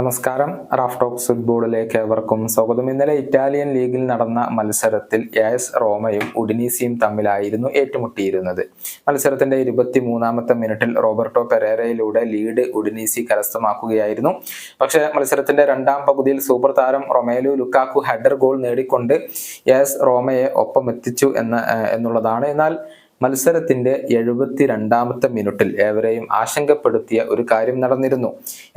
നമസ്കാരം. Raf talks ഫുട്ബോളിലേക്ക് ഏവർക്കും സ്വാഗതം. ഇന്നലെ ഇറ്റാലിയൻ ലീഗിൽ നടന്ന മത്സരത്തിൽ എസ് റോമയും ഉഡിനീസിയും തമ്മിലായിരുന്നു ഏറ്റുമുട്ടിയിരുന്നത്. മത്സരത്തിന്റെ ഇരുപത്തി മൂന്നാമത്തെ മിനിറ്റിൽ റോബർട്ടോ പെരേരയിലൂടെ ലീഡ് ഉഡിനീസി കരസ്ഥമാക്കുകയായിരുന്നു. പക്ഷേ മത്സരത്തിന്റെ രണ്ടാം പകുതിയിൽ സൂപ്പർ താരം റൊമേലു ലുക്കാക്കു ഹെഡർ ഗോൾ നേടിക്കൊണ്ട് എസ് റോമയെ ഒപ്പമെത്തിച്ചു എന്ന എന്നുള്ളതാണ്. എന്നാൽ മത്സരത്തിന്റെ എഴുപത്തി രണ്ടാമത്തെ മിനിറ്റിൽ ഏവരെയും ആശങ്കപ്പെടുത്തിയ ഒരു കാര്യം നടന്നിരുന്നു.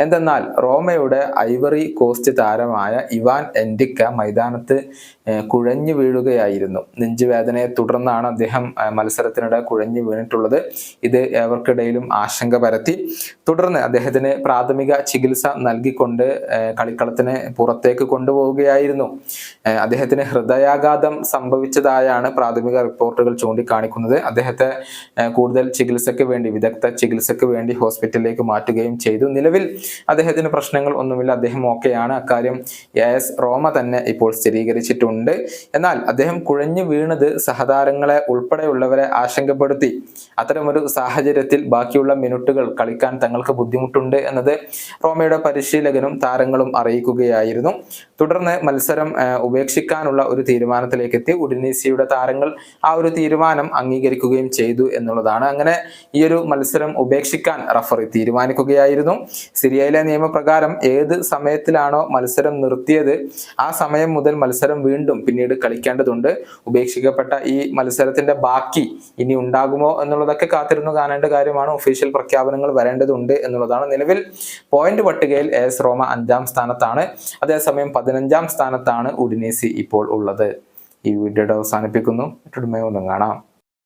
എന്തെന്നാൽ റോമയുടെ ഐവറി കോസ്റ്റ് താരമായ ഇവാൻ എൻഡിക്ക മൈതാനത്ത് കുഴഞ്ഞു വീഴുകയായിരുന്നു. നെഞ്ചുവേദനയെ തുടർന്നാണ് അദ്ദേഹം മത്സരത്തിനിടെ കുഴഞ്ഞു വീണിട്ടുള്ളത്. ഇത് ഏവർക്കിടയിലും ആശങ്ക പരത്തി. തുടർന്ന് അദ്ദേഹത്തിന് പ്രാഥമിക ചികിത്സ നൽകിക്കൊണ്ട് കളിക്കളത്തിന് പുറത്തേക്ക് കൊണ്ടുപോവുകയായിരുന്നു. അദ്ദേഹത്തിന് ഹൃദയാഘാതം സംഭവിച്ചതായാണ് പ്രാഥമിക റിപ്പോർട്ടുകൾ ചൂണ്ടിക്കാണിക്കുന്നത്. അദ്ദേഹത്തെ കൂടുതൽ ചികിത്സയ്ക്ക് വേണ്ടി വിദഗ്ധ ചികിത്സയ്ക്ക് വേണ്ടി ഹോസ്പിറ്റലിലേക്ക് മാറ്റുകയും ചെയ്തു. നിലവിൽ അദ്ദേഹത്തിന് പ്രശ്നങ്ങൾ ഒന്നുമില്ല. അദ്ദേഹം ഓക്കെയാണ്. അക്കാര്യം എ എസ് റോമ തന്നെ ഇപ്പോൾ സ്ഥിരീകരിച്ചിട്ടുണ്ട്. എന്നാൽ അദ്ദേഹം കുഴഞ്ഞു വീണത് സഹതാരങ്ങളെ ഉൾപ്പെടെയുള്ളവരെ ആശങ്കപ്പെടുത്തി. അത്തരമൊരു സാഹചര്യത്തിൽ ബാക്കിയുള്ള മിനിറ്റുകൾ കളിക്കാൻ തങ്ങൾക്ക് ബുദ്ധിമുട്ടുണ്ട് എന്നത് റോമയുടെ പരിശീലകനും താരങ്ങളും അറിയിക്കുകയായിരുന്നു. തുടർന്ന് മത്സരം ഉപേക്ഷിക്കാനുള്ള ഒരു തീരുമാനത്തിലേക്ക് എത്തി. ഉഡിനീസിയുടെ താരങ്ങൾ ആ ഒരു തീരുമാനം അംഗീകരിക്കുകയും ചെയ്തു എന്നുള്ളതാണ്. അങ്ങനെ ഈ ഒരു മത്സരം ഉപേക്ഷിക്കാൻ റഫറി തീരുമാനിക്കുകയായിരുന്നു. സിറിയയിലെ നിയമപ്രകാരം ഏത് സമയത്തിലാണോ മത്സരം നിർത്തിയത് ആ സമയം മുതൽ മത്സരം വീണ്ടും പിന്നീട് കളിക്കേണ്ടതുണ്ട്. ഉപേക്ഷിക്കപ്പെട്ട ഈ മത്സരത്തിന്റെ ബാക്കി ഇനി ഉണ്ടാകുമോ എന്നുള്ളതൊക്കെ കാത്തിരുന്നു കാണേണ്ട കാര്യമാണ്. ഒഫീഷ്യൽ പ്രഖ്യാപനങ്ങൾ വരേണ്ടതുണ്ട് എന്നുള്ളതാണ് നിലവിൽ. പോയിന്റ് പട്ടികയിൽ എസ് റോമ അഞ്ചാം സ്ഥാനത്താണ്. അതേസമയം പതിനഞ്ചാം സ്ഥാനത്താണ് ഉഡിനേസി ഇപ്പോൾ ഉള്ളത്. ഈ വീഡിയോയുടെ അവസാനിപ്പിക്കുന്നു. ഒന്നും കാണാം.